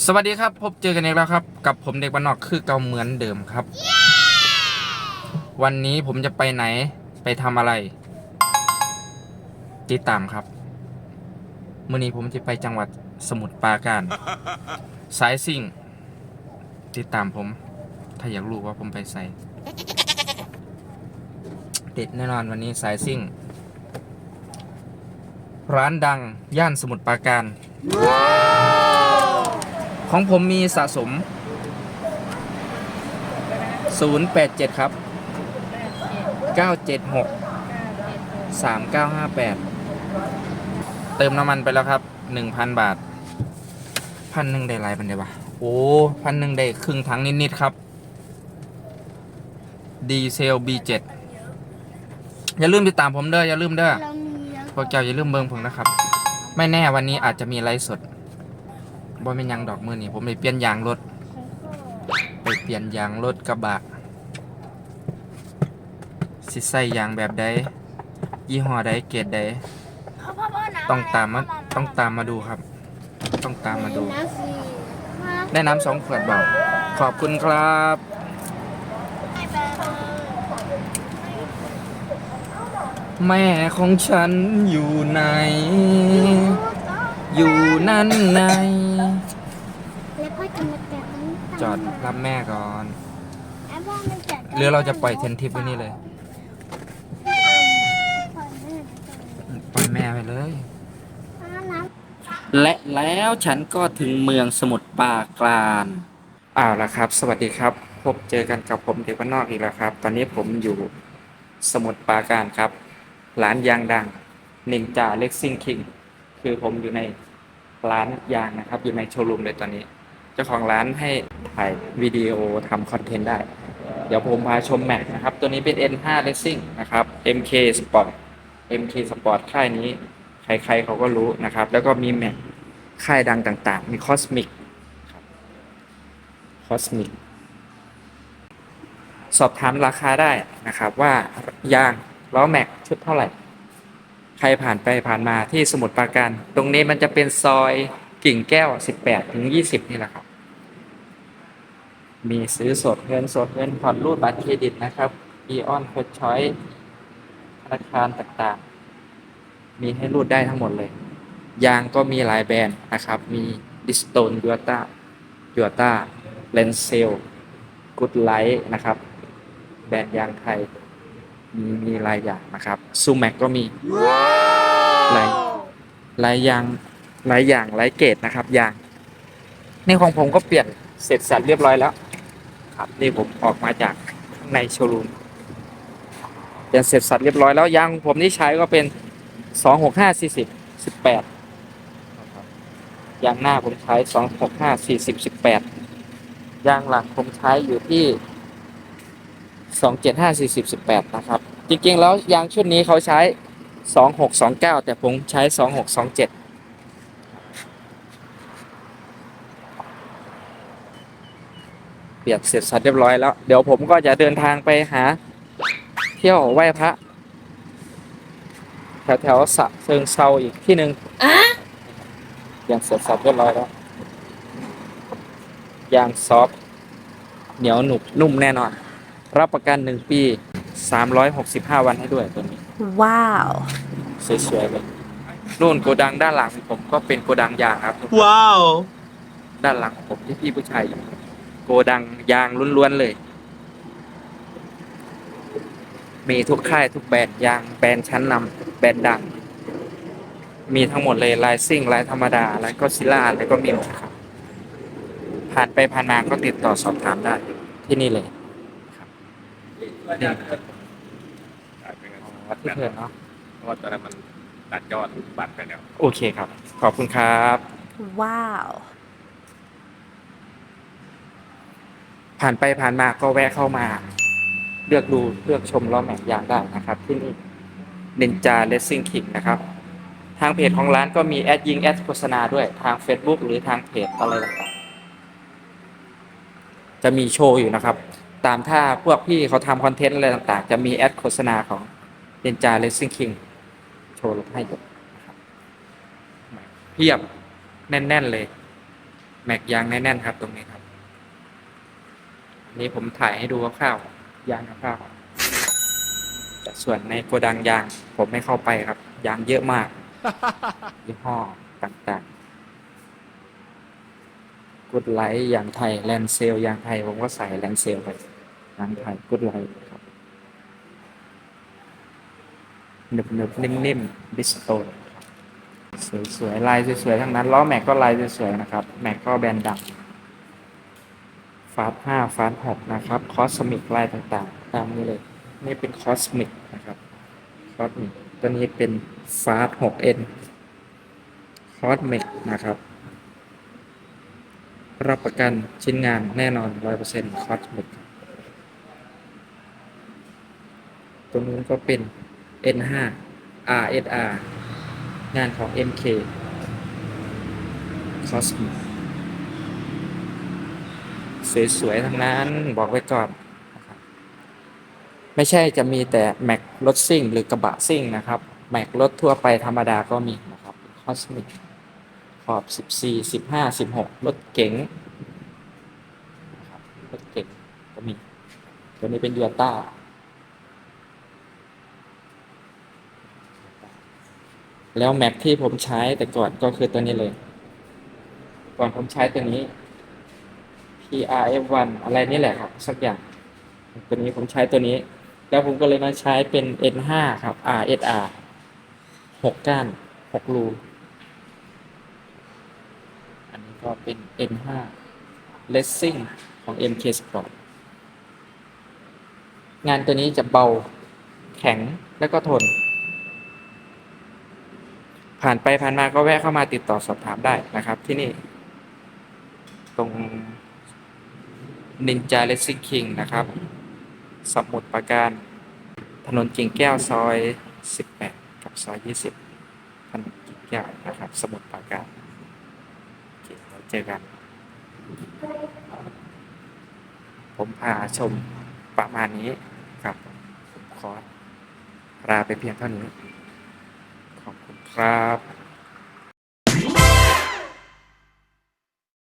สวัสดีครับ พบเจอกันอีกแล้วครับ กับผมเด็กบ้านนอกคือเก่าเหมือนเดิมครับ วันนี้ผมจะไปไหนไปทำอะไร ติดตามครับมื่อนี้ผมจะไปจังหวัดสมุทรปราการ สายซิ่ง ติดตามผม ถ้าอยากรู้ว่าผมไปใส่ติดแน่นอนวันนี้สายซิ่ง ร้านดังย่านสมุทรปราการ ของผมมีสะสม 087 ครับ 976 3958 เติมน้ำมันไปแล้วครับ 1,000 บาทพันหนึ่งได้หลายพันเดียววะโอ้พันหนึ่งได้ครึ่งถังนิด ๆ ครับ ดีเซล B7 อย่าลืมติดตามผมเด้อ อย่าลืมเด้อเรามีแล้วพวกเจ้าอย่าลืมเบิ่งผมนะครับ ไม่แน่วันนี้อาจจะมีไลฟ์สด บ่เป็นยังดอกมือนี่ผมไปเปลี่ยนยางรถ ไปเปลี่ยนยางรถกระบะสิใส่ยางแบบใดยี่ห้อใดเกรดใดพ่อพ่อพ่อน้ำต้องตามมาต้องตามมาดูครับ ต้องตามมาดู ได้น้ำสองขวดเบาขอบคุณครับแม่ของฉันอยู่ไหน นั่นไงแล้วพ่อจะมาแตะน้ำตาลจอดรับแม่ก่อน แล้วพ่อมันจะหรือเราจะปล่อยเทนทิปไว้นี่เลย ปล่อยแม่ไปเลยน้และแล้วฉันก็ถึงเมืองสมุทรปราการอ้าวละครับ สวัสดีครับ พบเจอกันกับผมเด็กบ้านนอกอีกแล้วครับ ตอนนี้ผมอยู่สมุทรปราการครับ ร้านยางดังนินจาเล็กซิ่งคิง คือผมอยู่ใน ร้านยางนะครับ อยู่ในโชว์รูมเลยตอนนี้ เจ้าของร้านให้ถ่ายวิดีโอทำคอนเทนต์ได้ เดี๋ยวผมพาชมแม็กนะครับ ตัวนี้เป็น N5 Racing นะครับ MK Sport MK Sport ค่ายนี้ ใครๆเขาก็รู้นะครับ แล้วก็มีแม็กค่ายดังต่างๆ มี Cosmic Cosmic สอบถามราคาได้นะครับว่ายางล้อแม็กชุดเท่าไหร่ ใครผ่านไปผ่านมาที่สมุทรปราการ ตรงนี้มันจะเป็นซอยกิ่งแก้ว 18 ถึง 20 นี่แหละครับ มีซื้อสดเงินสดเงินผ่อนรูดบัตรเครดิตนะครับ e on f i rst Choice ธนาคารต่างๆ มีให้รูดได้ทั้งหมดเลย ยางก็มีหลายแบรนด์นะครับ มีดิสโตนยูต้ายูต้าเลนเซลกูดไลท์นะครับ แบรนด์ยางไทยมีมีหลายอย่างนะครับซูแม็กก็มี ลายลายยางลายอย่างลายเกรดนะครับยางนี่ของผมก็เปลี่ยนเสร็จสับเรียบร้อยแล้ว ครับนี่ผมออกมาจากข้างในโชว์รูมเปลี่ยนเสร็จสับเรียบร้อยแล้วยางของผมที่ใช้ก็เป็นสองหกห้าสี่สิบสิบแปดยางหน้าผมใช้สองหกห้าสี่สิบสิบแปดยางหลังผมใช้อยู่ที่สองเจ็ดห้าสี่สิบสิบแปดนะครับ จริงๆ แล้วยางชุดนี้เขาใช้ สองหกสองเก้าแต่ผมใช้สองหกสองเจ็ดเปลี่ยนเสร็จสับเรียบร้อยแล้ว เดี๋ยวผมก็จะเดินทางไปหา เที่ยวไหว้พระ แถวแถวๆสะเชิงเซาอีกที่หนึ่งอย่างเสร็จสับเรียบร้อยแล้วยางซอฟต์เหนียวหนุบนุ่มแน่นอน รับประกันหนึ่งปี 365 วันให้ด้วยตัวนี้ Wow. สวยๆเลยนู่นโกดังด้านหลังผมก็เป็นโกดังยางครับ Wow. ด้านหลังผมที่พี่ผู้ชายอยู่โกดังยางล้วนๆเลย มีทุกค่ายทุกแบรนด์ยางแบรนด์ชั้นนำแบรนด์ดัง มีทั้งหมดเลยลายซิ่งลายธรรมดาลายก็ซิล่าแล้วก็มีหมดครับผ่านไปผ่านมาก็ติดต่อสอบถามได้ที่นี่เลยครับนี่ วัดที่เถินเนาะเพราะว่าตอนนั้นมันตัดยอดบัตรไปแล้ว โอเคครับ ขอบคุณครับ Wow. ผ่านไปผ่านมาก็แวะเข้ามา เลือกดูเลือกชมล้อแม็กยางได้นะครับ ที่นี่นินจาเลสซิ่งคิงนะครับ ทางเพจของร้านก็มีแอดยิงแอดโฆษณาด้วยทาง Facebook หรือทางเพจอะไรต่างๆจะมีโชว์อยู่นะครับ ตามถ้าพวกพี่เขาทำคอนเทนต์อะไรต่างๆ จะมีแอดโฆษณาของ นินจาเลสซิ่งคิงโชว์ลงให้อยู่นะครับเพียบแน่น ๆ เลย แม็กยางแน่น ๆ ครับตรงนี้ครับ อันนี้ผมถ่ายให้ดูคร่าวๆยางคร่าวๆแต่ส่วนในโกดังยาง ผมไม่เข้าไปครับ ยางเยอะมากยี่ห้อต่างๆกุดไลท์ยางไทยแลนเซลยางไทย ผมก็ใส่แลนเซลไปยางไทยกุดไลท์ครับ หนึบหนึบๆนิ่มบิสโตนสวยๆลายสวยๆทั้งนั้นล้อแม็กก็ลายสวยๆนะครับ แม็กก็แบรนด์ดังฟาสห้าฟาสหกนะครับ คอสมิกลายต่างๆ ตามนี้เลย นี่เป็นคอสมิกนะครับ คอสมิกตัวนี้เป็นฟาสหกเอ็นคอสเมกนะครับ รับประกันชิ้นงานแน่นอน100%คอสเมกตรงนู้นก็เป็น N5 RSR งานของ MK Cosmic สวยๆทั้งนั้นบอกไว้ก่อน ไม่ใช่จะมีแต่แม็กรถซิ่ง หรือกระบะซิ่งนะครับ แม็กรถทั่วไปธรรมดาก็มีนะครับ Cosmic ขอบ 14 15 16 รถเก๋งนะครับรถเก๋งก็มี ตัวนี้เป็นยูต้า แล้วแม็กที่ผมใช้แต่ก่อนก็คือตัวนี้เลย ก่อนผมใช้ตัวนี้ PRF1 อะไรนี่แหละครับ สักอย่าง ตัวนี้ผมใช้ตัวนี้ แล้วผมก็เลยมาใช้เป็น N5 ครับ RSR 6ก้าน6รูอันนี้ก็เป็น N5 Racing ของ MK Sport งานตัวนี้จะเบาแข็งและก็ทน ผ่านไปผ่านมาก็แวะเข้ามาติดต่อสอบถามได้นะครับ ที่นี่ ตรง Ninja Racing King นะครับ สมุทรปราการ ถนนกิ่งแก้วซอย 18 กับซอย 20 ถนนกิ่งแก้วนะครับ สมุทรปราการเคไว้เจอกัน ผมพาชมประมาณนี้ครับ ผมขอลาไปเพียงเท่านี้ ครับ